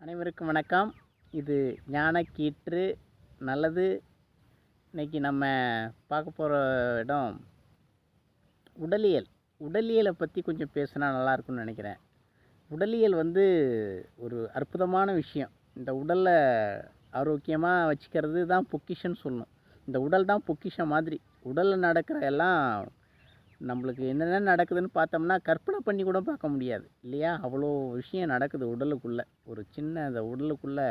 அனைவருக்கும் வணக்கம். இது ஞானக்கீற்று நல்லது. இன்னைக்கு நம்ம பார்க்க போகிற இடம் உடலியல். உடலியலை பற்றி கொஞ்சம் பேசினா நல்லாயிருக்கும்னு நினைக்கிறேன். உடலியல் வந்து ஒரு அற்புதமான விஷயம். இந்த உடலை ஆரோக்கியமாக வச்சுக்கிறது தான் பொக்கிஷன்னு சொல்லணும். இந்த உடல் தான் பொக்கிஷம் மாதிரி. உடலில் நடக்கிற எல்லாம் நம்மளுக்கு என்னென்ன நடக்குதுன்னு பார்த்தோம்னா கற்பனை பண்ணி கூட பார்க்க முடியாது. இல்லையா? அவ்வளோ விஷயம் நடக்குது உடலுக்குள்ளே. ஒரு சின்ன இந்த உடலுக்குள்ளே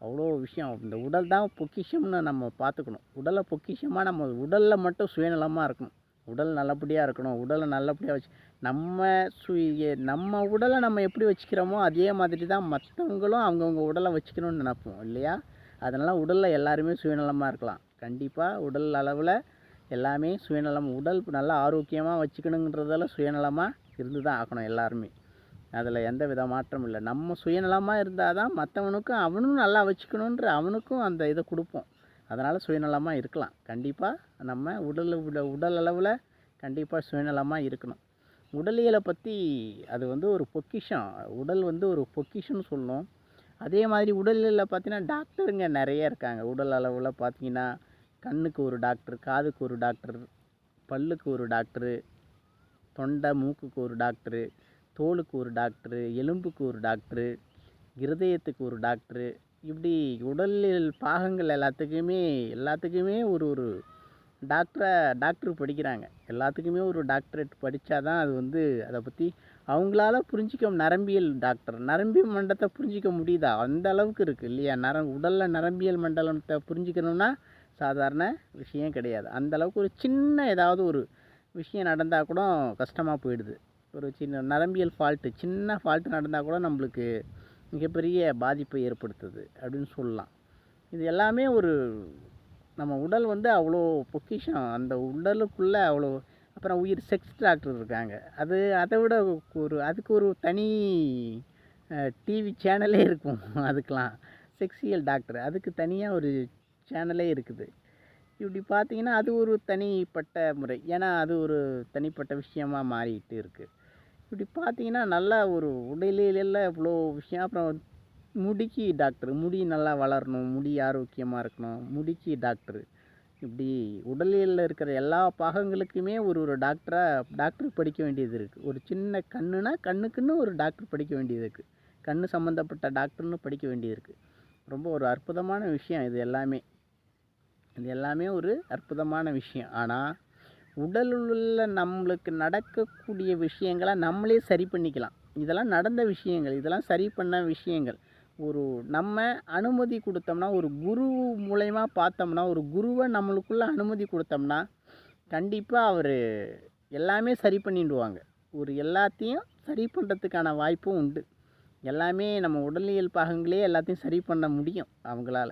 அவ்வளோ விஷயம். இந்த உடல் தான் பொக்கிஷம்னு நம்ம பார்த்துக்கணும். உடலை பொக்கிஷமாக நம்ம உடலில் மட்டும் சுயநலமாக இருக்கணும். உடல் நல்லபடியாக இருக்கணும். உடலை நல்லபடியாக வச்சு நம்ம சுய நம்ம உடலை நம்ம எப்படி வச்சுக்கிறோமோ அதே மாதிரி தான் மற்றவங்களும் அவங்கவுங்க உடலை வச்சுக்கணும்னு நினைப்போம். இல்லையா? அதனால் உடலில் எல்லாருமே சுயநலமாக இருக்கலாம். கண்டிப்பாக உடல் அளவில் எல்லாமே சுயநலம் உடல் நல்லா ஆரோக்கியமாக வச்சுக்கணுன்றதால சுயநலமாக இருந்து தான் ஆகணும் எல்லாருமே. அதில் எந்த வித மாற்றமும் இல்லை. நம்ம சுயநலமாக இருந்தால் தான் மற்றவனுக்கும் அவனும் நல்லா வச்சுக்கணுன்ற அவனுக்கும் அந்த இதை கொடுப்போம். அதனால் சுயநலமாக இருக்கலாம். கண்டிப்பாக நம்ம உடல் உட உடல் அளவில் கண்டிப்பாக சுயநலமாக இருக்கணும். உடலியலை பற்றி அது வந்து ஒரு பொக்கிஷம். உடல் வந்து ஒரு பொக்கிஷம்னு சொல்லணும். அதே மாதிரி உடலில் பார்த்தீங்கன்னா டாக்டருங்க நிறைய இருக்காங்க. உடல் அளவில் பார்த்தீங்கன்னா கண்ணுக்கு ஒரு டாக்டர் காதுக்கு ஒரு டாக்டர் பல்லுக்கு ஒரு டாக்டரு தொண்டை மூக்குக்கு ஒரு டாக்டரு தோலுக்கு ஒரு டாக்டரு எலும்புக்கு ஒரு டாக்டரு இருதயத்துக்கு ஒரு டாக்டரு. இப்படி உடலியல் பாகங்கள் எல்லாத்துக்குமே எல்லாத்துக்குமே ஒரு ஒரு டாக்டரை டாக்டர் படிக்கிறாங்க. எல்லாத்துக்குமே ஒரு டாக்டரேட் படித்தா தான் அது வந்து அதை பற்றி அவங்களால புரிஞ்சிக்க நரம்பியல் டாக்டர். நரம்பியல் மண்டலத்தை புரிஞ்சிக்க முடியுதா? அந்த அளவுக்கு இருக்குது இல்லையா? நரம் உடலில் நரம்பியல் மண்டலத்தை புரிஞ்சிக்கணும்னா சாதாரண விஷயம் கிடையாது. அந்தளவுக்கு ஒரு சின்ன ஏதாவது ஒரு விஷயம் நடந்தால் கூட கஷ்டமாக போயிடுது. ஒரு சின்ன நரம்பியல் ஃபால்ட்டு சின்ன ஃபால்ட்டு நடந்தால் கூட நம்மளுக்கு மிகப்பெரிய பாதிப்பை ஏற்படுத்துது அப்படின்னு சொல்லலாம். இது எல்லாமே ஒரு நம்ம உடல் வந்து அவ்வளோ பொக்கிஷம். அந்த உடலுக்குள்ளே அவ்வளோ அப்புறம் உயிர் செக்ஸ் டாக்டர் இருக்காங்க. அது அதை விட ஒரு அதுக்கு ஒரு தனி டிவி சேனலே இருக்கும். அதுக்கெலாம் செக்ஸியல் டாக்டர் அதுக்கு தனியாக ஒரு சேனலே இருக்குது. இப்படி பார்த்தீங்கன்னா அது ஒரு தனிப்பட்ட முறை. ஏன்னா அது ஒரு தனிப்பட்ட விஷயமா மாறிட்டு இருக்குது இப்படி பார்த்தீங்கன்னா நல்லா ஒரு உடலிலெல்லாம் இவ்வளோ விஷயம். அப்புறம் முடிக்கு டாக்டர். முடி நல்லா வளரணும். முடி ஆரோக்கியமாக இருக்கணும். முடிக்கு டாக்டர். இப்படி உடலியலில் இருக்கிற எல்லா பாகங்களுக்குமே ஒரு ஒரு டாக்டராக டாக்டர் படிக்க வேண்டியது இருக்குது ஒரு சின்ன கண்ணுனா கண்ணுக்குன்னு ஒரு டாக்டர் படிக்க வேண்டியது இருக்குது கண்ணு சம்மந்தப்பட்ட டாக்டர்னு படிக்க வேண்டியது இருக்குது ரொம்ப ஒரு அற்புதமான விஷயம் இது எல்லாமே. இது எல்லாமே ஒரு அற்புதமான விஷயம். ஆனால் உடலுள்ள நம்மளுக்கு நடக்கக்கூடிய விஷயங்களை நம்மளே சரி பண்ணிக்கலாம். இதெல்லாம் நடந்த விஷயங்கள் இதெல்லாம் சரி பண்ண விஷயங்கள். ஒரு நம்ம அனுமதி கொடுத்தோம்னா ஒரு குரு மூலயமா பார்த்தோம்னா ஒரு குருவை நம்மளுக்குள்ளே அனுமதி கொடுத்தோம்னா கண்டிப்பாக அவர் எல்லாமே சரி பண்ணிடுவாங்க. ஒரு எல்லாத்தையும் சரி பண்ணுறதுக்கான வாய்ப்பும் உண்டு. எல்லாமே நம்ம உடலியல் பாகங்களே எல்லாத்தையும் சரி பண்ண முடியும் அவங்களால.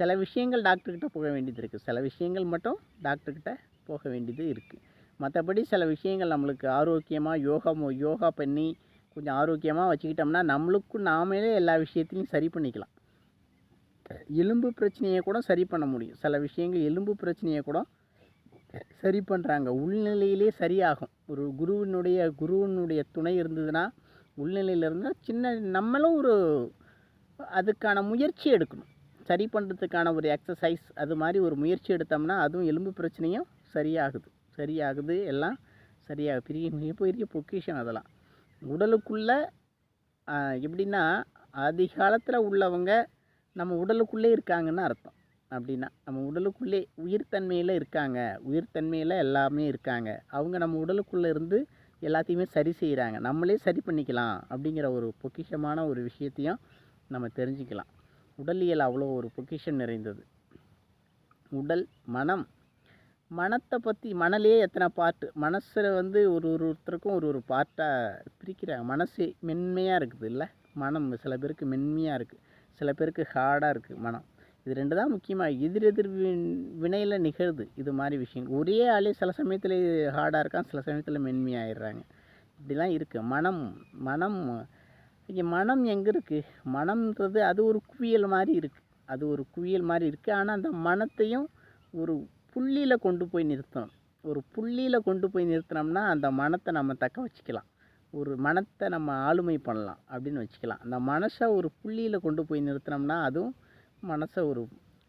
சில விஷயங்கள் டாக்டர்கிட்ட போக வேண்டியது இருக்குது சில விஷயங்கள் மட்டும் டாக்டர்கிட்ட போக வேண்டியது இருக்குது மற்றபடி சில விஷயங்கள் நம்மளுக்கு ஆரோக்கியமாக யோகா யோகா பண்ணி கொஞ்சம் ஆரோக்கியமாக வச்சுக்கிட்டோம்னா நம்மளுக்கும் நாமளே எல்லா விஷயத்தையும் சரி பண்ணிக்கலாம். எலும்பு பிரச்சனையை கூட சரி பண்ண முடியும். சில விஷயங்கள் எலும்பு பிரச்சனையை கூட சரி பண்ணுறாங்க உள்நிலையிலே சரியாகும். ஒரு குருவினுடைய குருவினுடைய துணை இருந்ததுன்னா உள்நிலையில் இருந்தால் சின்ன நம்மளும் ஒரு அதுக்கான முயற்சி எடுக்கணும். சரி பண்ணுறதுக்கான ஒரு எக்ஸசைஸ் அது மாதிரி ஒரு முயற்சி எடுத்தோம்னா அதுவும் எலும்பு பிரச்சனையும் சரியாகுது. சரியாகுது எல்லாம் சரியாக பெரிய மிகப்பெரிய பொக்கிஷம் அதெல்லாம். உடலுக்குள்ளே எப்படின்னா அதிகாலத்தில் உள்ளவங்க நம்ம உடலுக்குள்ளே இருக்காங்கன்னு அர்த்தம். அப்படின்னா நம்ம உடலுக்குள்ளே உயிர்த்தன்மையில் இருக்காங்க. உயிர்த்தன்மையில் எல்லாமே இருக்காங்க. அவங்க நம்ம உடலுக்குள்ளே இருந்து எல்லாத்தையுமே சரி செய்கிறாங்க நம்மளே சரி பண்ணிக்கலாம் அப்படிங்கிற ஒரு பொக்கிஷமான ஒரு விஷயத்தையும் நம்ம தெரிஞ்சுக்கலாம். உடலியல் அவ்வளோ ஒரு பொக்கிஷன் நிறைந்தது. உடல் மனம். மனத்தை பற்றி மணலே எத்தனை பார்ட்டு மனசில் வந்து ஒரு ஒரு ஒருத்தருக்கும் ஒரு ஒரு பார்ட்டாக பிரிக்கிறாங்க மனசு மென்மையாக இருக்குது இல்லை? மனம் சில பேருக்கு மென்மையாக இருக்குது சில பேருக்கு ஹார்டாக இருக்குது மனம். இது ரெண்டு தான் முக்கியமாக எதிர் எதிர் வினையில் நிகழுது. இது மாதிரி விஷயங்கள் ஒரே ஆளே சில சமயத்தில் ஹார்டாக இருக்கான் சில சமயத்தில் மென்மையாகிடுறாங்க இப்படிலாம் இருக்குது மனம் மனம் இங்கே மனம் எங்கே இருக்குது மனம்ன்றது அது ஒரு குவியல் மாதிரி இருக்குது அது ஒரு குவியல் மாதிரி இருக்குது ஆனால் அந்த மனத்தையும் ஒரு புள்ளியில் கொண்டு போய் நிறுத்தணும். ஒரு புள்ளியில் கொண்டு போய் நிறுத்தினோம்னா அந்த மனத்தை நம்ம தக்க வச்சுக்கலாம். ஒரு மனத்தை நம்ம ஆளுமை பண்ணலாம் அப்படின்னு வச்சுக்கலாம். அந்த மனசை ஒரு புள்ளியில் கொண்டு போய் நிறுத்தினோம்னா அதுவும் மனசை ஒரு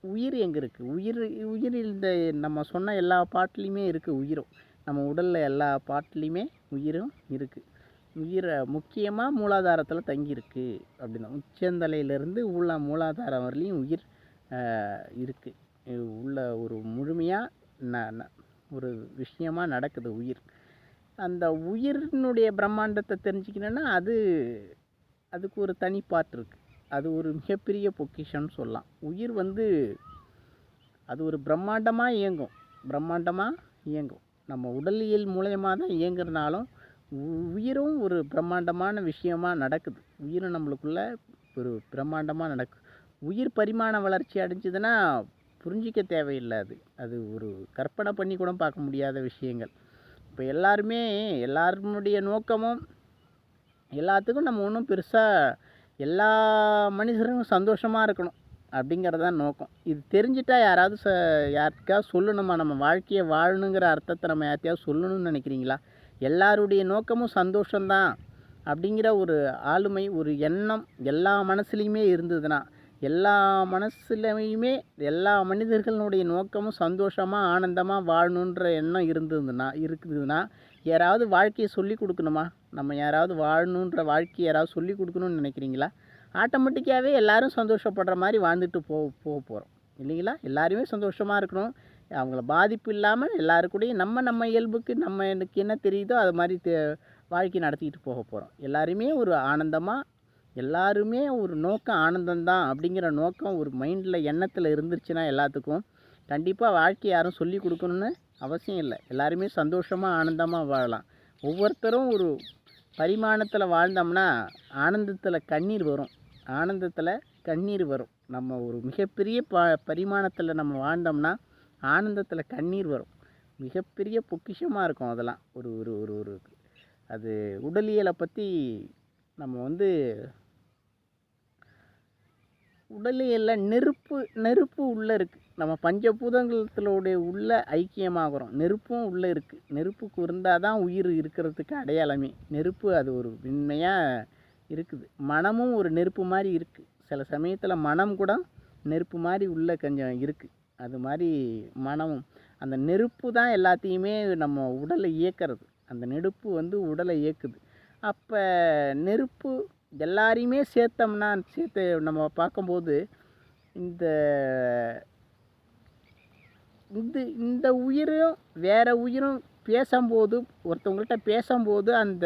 உயிர் எங்கே இருக்குது உயிர் உயிர் இந்த நம்ம சொன்ன எல்லா பாட்டிலையுமே இருக்குது உயிரும். நம்ம உடலில் எல்லா பாட்டிலையுமே உயிரும் இருக்குது உயிரை முக்கியமாக மூலாதாரத்தில் தங்கியிருக்கு அப்படின்னா உச்சந்தலையிலேருந்து உள்ள மூலாதாரம் வரலையும் உயிர் இருக்குது உள்ள ஒரு முழுமையாக ந ந- ஒரு விஷயமாக நடக்குது உயிர். அந்த உயிரினுடைய பிரம்மாண்டத்தை தெரிஞ்சுக்கணுன்னா அது அதுக்கு ஒரு தனி இருக்குது அது ஒரு மிகப்பெரிய பொக்கிஷம்னு சொல்லலாம். உயிர் வந்து அது ஒரு பிரம்மாண்டமாக இயங்கும். பிரம்மாண்டமாக இயங்கும். நம்ம உடலியல் மூலயமா தான் இயங்குறனாலும் உயிரும் ஒரு பிரம்மாண்டமான விஷயமாக நடக்குது. உயிரும் நம்மளுக்குள்ள ஒரு பிரம்மாண்டமாக நடக்குது உயிர் பரிமாண வளர்ச்சி அடைஞ்சதுன்னா புரிஞ்சிக்க தேவையில்லை அது. அது ஒரு கற்பனை பண்ணி கூட பார்க்க முடியாத விஷயங்கள். இப்போ எல்லாருமே எல்லாருடைய நோக்கமும் எல்லாத்துக்கும் நம்ம ஒன்றும் பெருசாக எல்லா மனுஷரும் சந்தோஷமாக இருக்கணும் அப்படிங்கிறது தான் நோக்கம். இது தெரிஞ்சிட்டா யாராவது ச யாருக்காவது சொல்லணுமா? நம்ம வாழ்க்கையை வாழணுங்கிற அர்த்தத்தை நம்ம யார்த்தையாவது சொல்லணும்னு நினைக்கிறீங்களா? எல்லாருடைய நோக்கமும் சந்தோஷம்தான் அப்படிங்கிற ஒரு ஆளுமை ஒரு எண்ணம் எல்லா மனசுலேயுமே இருந்ததுன்னா எல்லா மனசுலையுமே எல்லா மனிதர்களுடைய நோக்கமும் சந்தோஷமாக ஆனந்தமாக வாழணுன்ற எண்ணம் இருந்ததுன்னா இருக்குதுன்னா யாராவது வாழ்க்கையை சொல்லி கொடுக்கணுமா? நம்ம யாராவது வாழணுன்ற வாழ்க்கையை யாராவது சொல்லி கொடுக்கணும்னு நினைக்கிறீங்களா? ஆட்டோமேட்டிக்காகவே எல்லாரும் சந்தோஷப்படுற மாதிரி வாழ்ந்துட்டு போ போக போகிறோம் இல்லைங்களா? எல்லாருமே சந்தோஷமாக இருக்கணும். அவங்கள பாதிப்பு இல்லாமல் எல்லாருக்கூடையும் நம்ம நம்ம இயல்புக்கு நம்ம எனக்கு என்ன தெரியுதோ அது மாதிரி தே- வாழ்க்கை நடத்திக்கிட்டு போக போகிறோம் எல்லாருமே ஒரு ஆனந்தமாக எல்லாருமே ஒரு நோக்கம் ஆனந்தம்தான் அப்படிங்கிற நோக்கம் ஒரு மைண்டில் எண்ணத்தில் இருந்துருச்சுன்னா எல்லாத்துக்கும் கண்டிப்பாக வாழ்க்கை யாரும் சொல்லி கொடுக்கணும்னு அவசியம் இல்லை. எல்லாருமே சந்தோஷமாக ஆனந்தமாக வாழலாம். ஒவ்வொருத்தரும் ஒரு பரிமாணத்தில் வாழ்ந்தோம்னா ஆனந்தத்தில் கண்ணீர் வரும். ஆனந்தத்தில் கண்ணீர் வரும். நம்ம ஒரு மிகப்பெரிய ப பரிமாணத்தில் நம்ம வாழ்ந்தோம்னா ஆனந்தத்தில் கண்ணீர் வரும். மிகப்பெரிய பொக்கிஷமாக இருக்கும் அதெல்லாம். ஒரு ஒரு ஒரு ஒரு அது உடலியலை பற்றி நம்ம வந்து உடலியலில் நெருப்பு நெருப்பு உள்ளே இருக்குது நம்ம பஞ்சபூதங்களத்திலோடைய உள்ள ஐக்கியமாகிறோம். நெருப்பும் உள்ளே இருக்குது நெருப்புக்கு இருந்தால் தான் உயிர் இருக்கிறதுக்கு அடையாளமே. நெருப்பு அது ஒரு உண்மையாக இருக்குது. மனமும் ஒரு நெருப்பு மாதிரி இருக்குது சில சமயத்தில் மனம் கூட நெருப்பு மாதிரி உள்ளே கொஞ்சம் இருக்குது அது மாதிரி மனமும் அந்த நெருப்பு தான் எல்லாத்தையுமே நம்ம உடலை இயக்கிறது. அந்த நெருப்பு வந்து உடலை இயக்குது. அப்போ நெருப்பு எல்லாரையுமே சேர்த்தோம்னா சேர்த்து நம்ம பார்க்கும்போது இந்த இந்த இந்த உயிரும் வேறு உயிரும் பேசும்போது ஒருத்தவங்கள்ட்ட பேசும்போது அந்த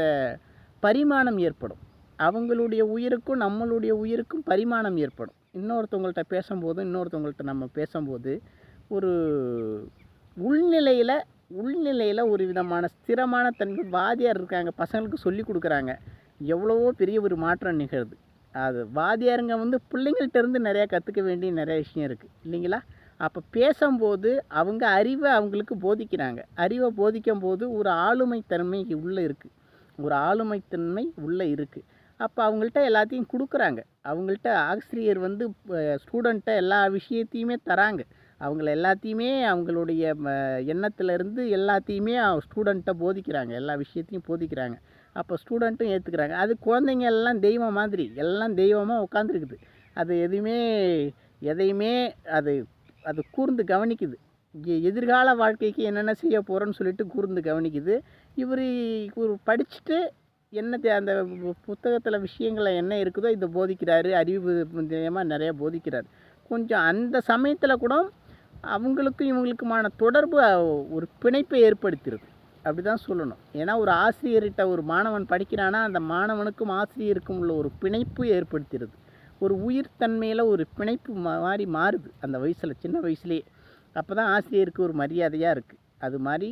பரிமாணம் ஏற்படும். அவங்களுடைய உயிருக்கும் நம்மளுடைய உயிருக்கும் பரிமாணம் ஏற்படும். இன்னொருத்தவங்கள்ட்ட பேசும்போது இன்னொருத்தவங்கள்ட்ட நம்ம பேசும்போது ஒரு உள்நிலையில் உள்நிலையில் ஒரு விதமான ஸ்திரமான தன்மை வாதியார் இருக்காங்க பசங்களுக்கு சொல்லி கொடுக்குறாங்க. எவ்வளவோ பெரிய ஒரு மாற்றம் நிகழ்து. அது வாதியாருங்க வந்து பிள்ளைங்கள்ட்ட இருந்து நிறையா கற்றுக்க வேண்டிய நிறைய விஷயம் இருக்குது இல்லைங்களா? அப்போ பேசும்போது அவங்க அறிவை அவங்களுக்கு போதிக்கிறாங்க. அறிவை போதிக்கும் போது ஒரு ஆளுமைத்தன்மை உள்ளே இருக்குது ஒரு ஆளுமைத்தன்மை உள்ளே இருக்குது அப்போ அவங்கள்ட்ட எல்லாத்தையும் கொடுக்குறாங்க. அவங்கள்ட்ட ஆசிரியர் வந்து ஸ்டூடெண்ட்டை எல்லா விஷயத்தையுமே தராங்க. அவங்கள எல்லாத்தையுமே அவங்களுடைய எண்ணத்துலேருந்து எல்லாத்தையுமே ஸ்டூடெண்ட்டை போதிக்கிறாங்க. எல்லா விஷயத்தையும் போதிக்கிறாங்க. அப்போ ஸ்டூடெண்ட்டும் ஏற்றுக்கிறாங்க அது குழந்தைங்க எல்லாம் தெய்வம் மாதிரி. எல்லாம் தெய்வமாக உட்காந்துருக்குது அது எதுவுமே எதையுமே அது அது கூர்ந்து கவனிக்குது. எதிர்கால வாழ்க்கைக்கு என்னென்ன செய்ய போகிறோன்னு சொல்லிட்டு கூர்ந்து கவனிக்குது. இவர் படிச்சுட்டு என்ன தே- அந்த புத்தகத்தில் விஷயங்களை என்ன இருக்குதோ இதை போதிக்கிறாரு அறிவு மூலியமாக நிறைய போதிக்கிறாரு. கொஞ்சம் அந்த சமயத்தில் கூட அவங்களுக்கும் இவங்களுக்குமான தொடர்பு ஒரு பிணைப்பை ஏற்படுத்தியிருக்கு அப்படி தான் சொல்லணும். ஏன்னா ஒரு ஆசிரியர்கிட்ட ஒரு மாணவன் படிக்கிறான்னா அந்த மாணவனுக்கும் ஆசிரியருக்கும் உள்ள ஒரு பிணைப்பு ஏற்படுத்திடுது ஒரு உயிர் தன்மையில் ஒரு பிணைப்பு மா- மாதிரி மாறுது. அந்த வயசில் சின்ன வயசுலேயே. அப்போ தான் ஆசிரியருக்கு ஒரு மரியாதையாக இருக்குது அது மாதிரி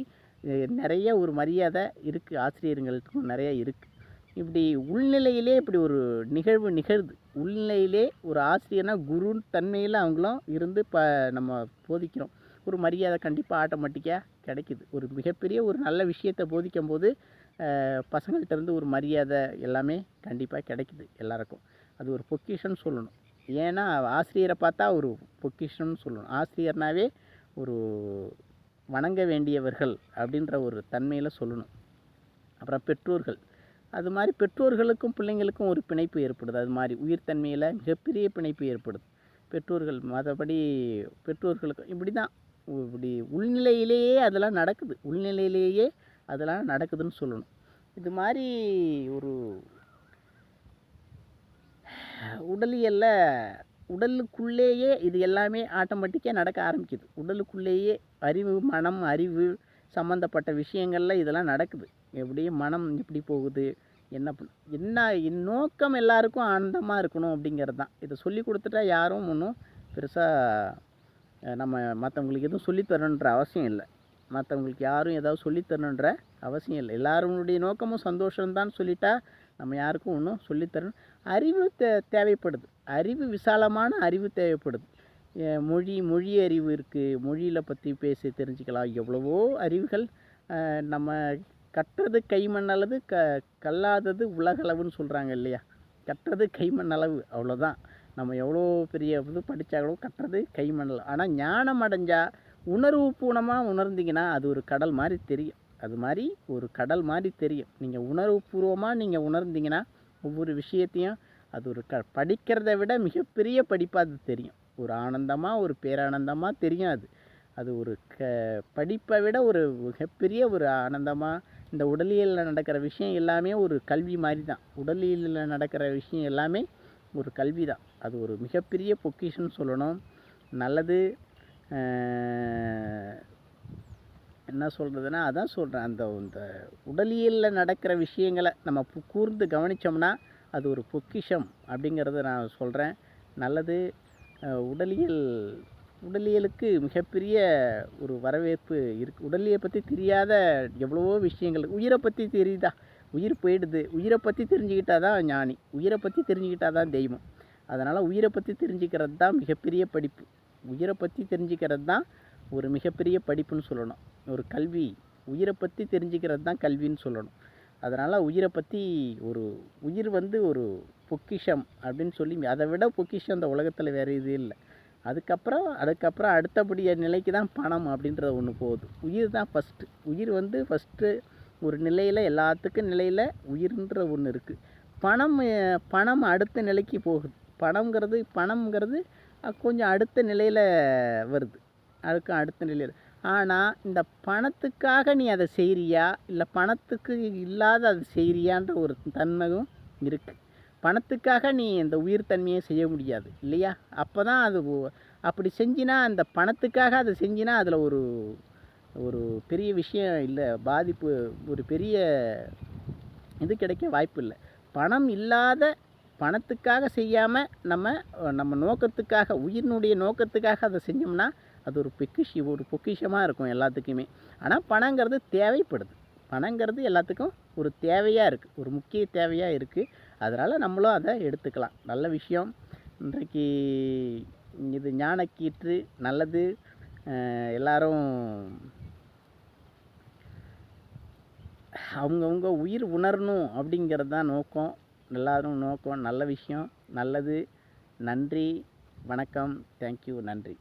நிறைய ஒரு மரியாதை இருக்குது ஆசிரியர்களுக்கும் நிறைய இருக்குது இப்படி உள்நிலையிலே இப்படி ஒரு நிகழ்வு நிகழ்து. உள்நிலையிலே ஒரு ஆசிரியர்னா குரு தன்மையில் அவங்களும் இருந்து ப நம்ம போதிக்கிறோம். ஒரு மரியாதை கண்டிப்பாக ஆட்டோமேட்டிக்காக கிடைக்குது. ஒரு மிகப்பெரிய ஒரு நல்ல விஷயத்தை போதிக்கும் போது பசங்கள்கிட்டருந்து இருந்து ஒரு மரியாதை எல்லாமே கண்டிப்பாக கிடைக்குது எல்லாருக்கும். அது ஒரு பொக்கிஷன்னு சொல்லணும். ஏன்னா ஆசிரியரை பார்த்தா ஒரு பொக்கிஷன்னு சொல்லணும். ஆசிரியர்னாவே ஒரு வணங்க வேண்டியவர்கள் அப்படின்ற ஒரு தன்மையில் சொல்லணும். அப்புறம் பெற்றோர்கள். அது மாதிரி பெற்றோர்களுக்கும் பிள்ளைங்களுக்கும் ஒரு பிணைப்பு ஏற்படுது. அது மாதிரி உயிர்த்தன்மையில் மிகப்பெரிய பிணைப்பு ஏற்படுது. பெற்றோர்கள் மற்றபடி பெற்றோர்களுக்கும் இப்படி தான் இப்படி உள்நிலையிலேயே அதெல்லாம் நடக்குது. உள்நிலையிலேயே அதெல்லாம் நடக்குதுன்னு சொல்லணும். இது மாதிரி ஒரு உடலியலில் உடலுக்குள்ளேயே இது எல்லாமே ஆட்டோமேட்டிக்காக நடக்க ஆரம்பிக்குது. உடலுக்குள்ளேயே அறிவு மனம் அறிவு சம்மந்தப்பட்ட விஷயங்களில் இதெல்லாம் நடக்குது. எப்படி மனம் எப்படி போகுது என்ன பண்ண என்ன நோக்கம் எல்லாருக்கும் ஆனந்தமாக இருக்கணும் அப்படிங்கிறது தான். இதை சொல்லி கொடுத்துட்டா யாரும் ஒன்றும் பெருசாக நம்ம மற்றவங்களுக்கு எதுவும் சொல்லித்தரணுன்ற அவசியம் இல்லை. மற்றவங்களுக்கு யாரும் ஏதாவது சொல்லித்தரணுன்ற அவசியம் இல்லை. எல்லாருடைய நோக்கமும் சந்தோஷம்தான் சொல்லிட்டா நம்ம யாருக்கும் ஒன்றும் சொல்லித்தரணும் அறிவு தே தேவைப்படுது. அறிவு விசாலமான அறிவு தேவைப்படுது. மொழி மொழி அறிவு இருக்குது மொழியில் பற்றி பேசி தெரிஞ்சுக்கலாம். எவ்வளவோ அறிவுகள் நம்ம கற்றது கைமண் அளவு க கல்லாதது உலகளவுன்னு சொல்கிறாங்க இல்லையா? கற்றது கைமண் அளவு அவ்வளோதான் நம்ம எவ்வளோ பெரிய இது படித்தாங்களோ கற்றது கைமண் அளவு. ஆனால் ஞானம் அடைஞ்சால் உணர்வு பூர்ணமாக உணர்ந்தீங்கன்னா அது ஒரு கடல் மாதிரி தெரியும். அது மாதிரி ஒரு கடல் மாதிரி தெரியும். நீங்கள் உணர்வு பூர்வமாக நீங்கள் உணர்ந்தீங்கன்னா ஒவ்வொரு விஷயத்தையும் அது ஒரு க படிக்கிறத விட மிகப்பெரிய படிப்பாக அது தெரியும். ஒரு ஆனந்தமாக ஒரு பேரானந்தமாக தெரியும் அது. அது ஒரு க படிப்பை விட ஒரு மிகப்பெரிய ஒரு ஆனந்தமாக இந்த உடலியலில் நடக்கிற விஷயம் எல்லாமே ஒரு கல்வி மாதிரி தான் உடலியலில் நடக்கிற விஷயம் எல்லாமே ஒரு கல்வி தான் அது ஒரு மிகப்பெரிய பொக்கிஷன்னு சொல்லணும். நல்லது என்ன சொல்கிறதுனா அதான் சொல்கிறேன் அந்த இந்த உடலியலில் நடக்கிற விஷயங்களை நம்ம கூர்ந்து கவனித்தோம்னா அது ஒரு பொக்கிஷம் அப்படிங்கிறத நான் சொல்கிறேன் நல்லது உடலியல் உடலியலுக்கு மிகப்பெரிய ஒரு வரவேற்பு இருக்குது உடலியை பற்றி தெரியாத எவ்வளவோ விஷயங்கள். உயிரை பற்றி தெரியுதா? உயிர் போயிடுது. உயிரை பற்றி தெரிஞ்சுக்கிட்டா தான் ஞானி. உயிரை பற்றி தெரிஞ்சுக்கிட்டால் தான் தெய்வம். அதனால் உயிரை பற்றி தெரிஞ்சுக்கிறது தான் மிகப்பெரிய படிப்பு. உயிரை பற்றி தெரிஞ்சுக்கிறது தான் ஒரு மிகப்பெரிய படிப்புன்னு சொல்லணும். ஒரு கல்வி. உயிரை பற்றி தெரிஞ்சுக்கிறது தான் கல்வின்னு சொல்லணும். அதனால் உயிரை பற்றி ஒரு உயிர் வந்து ஒரு பொக்கிஷம் அப்படின்னு சொல்லி அதை விட பொக்கிஷம் இந்த உலகத்தில் வேறு இது இல்லை. அதுக்கப்புறம் அதுக்கப்புறம் அடுத்தபடிய நிலைக்கு தான் பணம் அப்படின்றது ஒன்று போகுது. உயிர் தான் ஃபஸ்ட்டு உயிர் வந்து ஃபஸ்ட்டு ஒரு நிலையில் எல்லாத்துக்கும் நிலையில் உயிர்ன்ற ஒன்று இருக்குது பணம் பணம் அடுத்த நிலைக்கு போகுது. பணங்கிறது பணம்ங்கிறது கொஞ்சம் அடுத்த நிலையில் வருது. அதுக்கு அடுத்த நிலையில் ஆனால் இந்த பணத்துக்காக நீ அதை செய்கிறியா இல்லை பணத்துக்கு இல்லாத அதை செய்கிறியான்ற ஒரு தன்மையும் இருக்குது பணத்துக்காக நீ இந்த உயிர் தன்மையை செய்ய முடியாது இல்லையா? அப்போ தான் அது அப்படி செஞ்சினா அந்த பணத்துக்காக அதை செஞ்சினா அதில் ஒரு ஒரு பெரிய விஷயம் இல்லை பாதிப்பு ஒரு பெரிய இது கிடைக்க வாய்ப்பு இல்லை. பணம் இல்லாத பணத்துக்காக செய்யாமல் நம்ம நம்ம நோக்கத்துக்காக உயிரினுடைய நோக்கத்துக்காக அதை செஞ்சோம்னா அது ஒரு பொக்கிஷி ஒரு பொக்கிஷமாக இருக்கும் எல்லாத்துக்குமே. ஆனால் பணங்கிறது தேவைப்படுது. பணங்கிறது எல்லாத்துக்கும் ஒரு தேவையாக இருக்குது ஒரு முக்கிய தேவையாக இருக்குது அதனால் நம்மளும் அதை எடுத்துக்கலாம். நல்ல விஷயம். இன்றைக்கு இது ஞானக்கீற்று நல்லது. எல்லாரும் அவங்கவுங்க உயிர் உணரணும் அப்படிங்கிறது தான் நோக்கம். எல்லாரும் நோக்கம். நல்ல விஷயம். நல்லது. நன்றி. வணக்கம். தேங்க்யூ நன்றி.